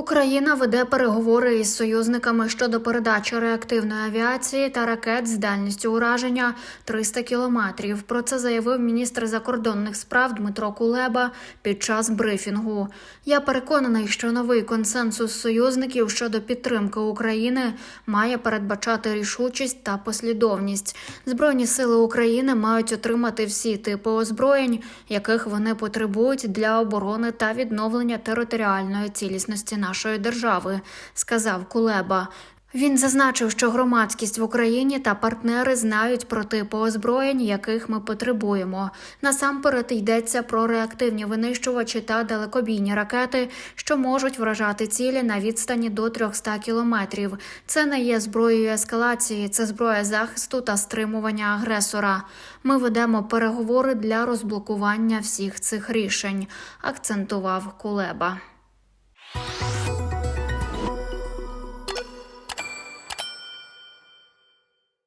Україна веде переговори із союзниками щодо передачі реактивної авіації та ракет з дальністю ураження 300 кілометрів. Про це заявив міністр закордонних справ Дмитро Кулеба під час брифінгу. Я переконаний, що новий консенсус союзників щодо підтримки України має передбачати рішучість та послідовність. Збройні сили України мають отримати всі типи озброєнь, яких вони потребують для оборони та відновлення територіальної цілісності нашої держави, сказав Кулеба. Він зазначив, що громадськість в Україні та партнери знають про типи озброєнь, яких ми потребуємо. Насамперед йдеться про реактивні винищувачі та далекобійні ракети, що можуть вражати цілі на відстані до 300 кілометрів. Це не є зброєю ескалації, це зброя захисту та стримування агресора. Ми ведемо переговори для розблокування всіх цих рішень, акцентував Кулеба.